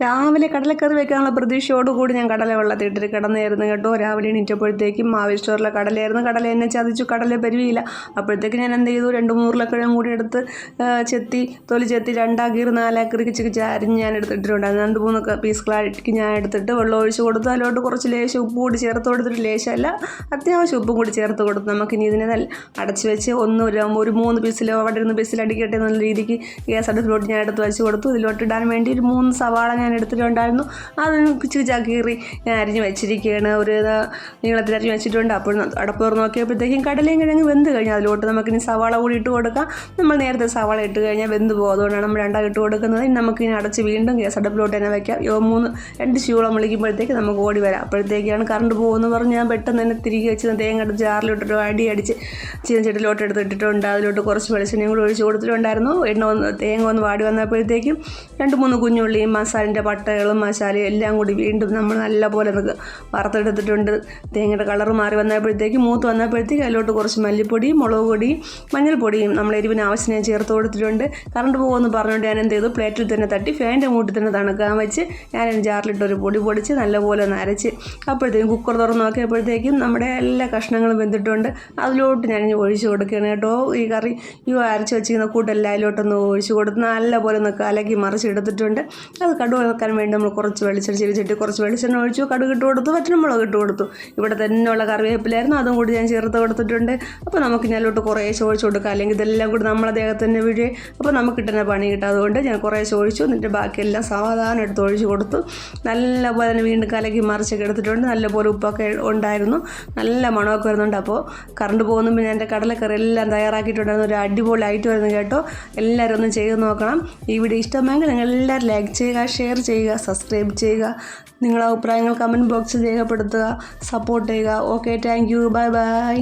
രാവിലെ കടലക്കറി വെക്കാനുള്ള പ്രതീക്ഷയോടുകൂടി ഞാൻ കടല വെള്ളത്തിൽ ഇട്ടിട്ട് കിടന്നായിരുന്നു കേട്ടോ. രാവിലെ എണീറ്റപ്പോഴത്തേക്കും മാവി സ്റ്റോറിലെ കടലയായിരുന്നു കടല എന്നെ ചതിച്ചു. കടല പരുവിയില്ല. അപ്പോഴത്തേക്ക് ഞാൻ എന്ത് ചെയ്തു? രണ്ട് മൂറിലക്കിഴം കൂടി എടുത്ത് ചെത്തി തൊലി ചെത്തി രണ്ടാക്കീറ് നാലാക്കീറ് കിച്ച് കിച്ച് അരിഞ്ഞ് ഞാൻ എടുത്തിട്ടുണ്ടായിരുന്നു. രണ്ട് മൂന്ന് പീസ് ക്ലാരിറ്റിക്ക് ഞാൻ എടുത്തിട്ട് വെള്ളം ഒഴിച്ച് കൊടുത്തു. അതിലോട്ട് കുറച്ച് ലേശം ഉപ്പ് കൂടി ചേർത്ത് കൊടുത്തിട്ട് ലേശമല്ല അത്യാവശ്യം ഉപ്പും കൂടി ചേർത്ത് കൊടുത്തു. നമുക്കിനി ഇതിനെ നല്ല അടച്ച് വെച്ച് ഒന്ന് ഒരു മൂന്ന് പീസിലോ അവിടെ ഇരുന്ന് പീസിലടിക്കട്ടെ എന്നുള്ള രീതിക്ക് ഗ്യാസ് അടുപ്പിലോട്ട് ഞാൻ എടുത്ത് വെച്ച് കൊടുത്തു. ഇതിലോട്ട് ഇടാൻ വേണ്ടി ഒരു മൂന്ന് സവാള ഞാൻ എടുത്തിട്ടുണ്ടായിരുന്നു അത് പിച്ച് പിച്ചാക്കീറി ഞാൻ അരിഞ്ഞ് വെച്ചിരിക്കുകയാണ് ഒരു നീളത്തിൽ അരിഞ്ഞ് വെച്ചിട്ടുണ്ട്. അപ്പോൾ അടപ്പ് തുറന്ന് നോക്കിയപ്പോഴത്തേക്കും കടലയും കിഴങ്ങ് വെന്ത് കഴിഞ്ഞാൽ അതിലോട്ട് നമുക്കിനി സവാള കൂടി ഇട്ട് കൊടുക്കാം. നമ്മൾ നേരത്തെ സവാള ഇട്ട് കഴിഞ്ഞാൽ വെന്ത് പോകും. അതുകൊണ്ടാണ് നമ്മൾ രണ്ടാം ഇട്ട് കൊടുക്കുന്നത്. ഇനി നമുക്ക് ഇനി അടച്ച് വീണ്ടും ഗ്യാസ് അടുപ്പിലോട്ട് തന്നെ വയ്ക്കാം മൂന്ന് രണ്ട് ശൂളം വിളിക്കുമ്പോഴത്തേക്ക് നമുക്ക് ഓടി വരാം. അപ്പോഴത്തേക്കാണ് കറണ്ട് പോകുമെന്ന് പറഞ്ഞ് ഞാൻ പെട്ടെന്ന് തന്നെ തിരികെ വെച്ച് തേങ്ങ എടുത്ത് ജാറിലിട്ടിട്ട് അടി അടിച്ച് ചീനച്ചട്ടിലോട്ട് എടുത്തിട്ടിട്ടുണ്ട് അതിലോട്ട് കുറച്ച് വെളിച്ചെണ്ണയും കൂടി ഒഴിച്ച് കൊടുത്തിട്ടുണ്ടായിരുന്നു. എണ്ണ ഒന്ന് തേങ്ങ ഒന്ന് വാടി വന്നപ്പോഴത്തേക്കും രണ്ട് മൂന്ന് കുഞ്ഞുള്ളിയും മസാലിന്റെ പട്ടകളും മസാലയും എല്ലാം കൂടി വീണ്ടും നമ്മൾ നല്ലപോലെ നമുക്ക് വറുത്തെടുത്തിട്ടുണ്ട്. തേങ്ങയുടെ കളർ മാറി വന്നപ്പോഴത്തേക്ക് മൂത്ത് വന്നപ്പോഴത്തേക്ക് അതിലോട്ട് കുറച്ച് മല്ലിപ്പൊടിയും മുളക് പൊടിയും മഞ്ഞൾപ്പൊടിയും നമ്മൾ എരിവിന് ആവശ്യമായി ചേർത്ത് കൊടുത്തിട്ടുണ്ട്. കറണ്ട് പോകുമെന്ന് പറഞ്ഞുകൊണ്ട് ഞാൻ എന്ത് ചെയ്തു? പ്ലേറ്റിൽ തന്നെ തട്ടി ഫാന്റെ മൂട്ടിൽ തന്നെ തണുക്കാൻ വെച്ച് ഞാൻ ജാറിലിട്ട് ഒരു പൊടി പൊടിച്ച് നല്ലപോലെ ഒന്ന് അരച്ച് അപ്പോഴത്തേക്കും കുക്കർ തുറന്ന് നോക്കിയപ്പോഴത്തേക്കും നമ്മുടെ എല്ലാ കഷ്ണങ്ങളും വെന്തിട്ടുണ്ട്. അതിലോട്ട് ഞാൻ ഒഴിച്ചു കൊടുക്കുകയാണ് കേട്ടോ. ഈ കറി ഈ അരച്ച് വെച്ചിരിക്കുന്ന കൂട്ടെല്ലാം അതിലോട്ടൊന്ന് ഒഴിച്ചു കൊടുത്ത് നല്ലപോലെ ഒന്ന് കലക്കി മറിച്ചെടുത്തിട്ടുണ്ട് അത് കടുക് വെക്കാൻ വേണ്ടി നമ്മൾ കുറച്ച് വെളിച്ചെണ്ണ ചിരിച്ചിട്ട് കുറച്ച് വെളിച്ചെണ്ണ ഒഴിച്ചു. കടുക് ഇട്ട് കൊടുത്തു വറ്റൽമുളക് ഇട്ട് കൊടുത്തു. ഇവിടെ തന്നെയുള്ള കറിവേപ്പിലായിരുന്നു അതും കൂടി ഞാൻ ചേർത്ത് കൊടുത്തിട്ടുണ്ട്. അപ്പോൾ നമുക്ക് ഇതിലോട്ട് കുറേശ്ശെ ഒഴിച്ചു കൊടുക്കാം. അല്ലെങ്കിൽ ഇതെല്ലാം കൂടി നമ്മളെ ദേഹത്തിന്റെ വീഴേ അപ്പോൾ നമുക്ക് കിട്ടുന്ന പണി കിട്ടും അതുകൊണ്ട് ഞാൻ കുറേശ്ശെ ഒഴിച്ചു. എന്നിട്ട് ബാക്കിയെല്ലാം സാധാരണ എടുത്ത് ഒഴിച്ചു കൊടുത്തു. നല്ലപോലെ തന്നെ വീണ്ടും കലക്കി മറിച്ചൊക്കെ എടുത്തിട്ടുണ്ട്. നല്ലപോലെ ഉപ്പൊക്കെ ഉണ്ടായിരുന്നു. നല്ല മണമൊക്കെ വരുന്നുണ്ട്. അപ്പോൾ കറണ്ട് പോകുന്നു പിന്നെ എന്റെ കടലക്കറി എല്ലാം തയ്യാറാക്കിയിട്ടുണ്ടായിരുന്നു. ഒരു അടിപൊളി ആയിട്ട് വരുന്നു കേട്ടോ. എല്ലാവരും ഒന്ന് ചെയ്ത് നോക്കണം. ഈ വീഡിയോ ഇഷ്ടമെങ്കിൽ നിങ്ങൾ എല്ലാവരും ലൈക്ക് ചെയ്യുക ചെയ്യുക സബ്സ്ക്രൈബ് ചെയ്യുക നിങ്ങളുടെ അഭിപ്രായങ്ങൾ കമന്റ് ബോക്സിൽ രേഖപ്പെടുത്തുക സപ്പോർട്ട് ചെയ്യുക. Okay thank you bye bye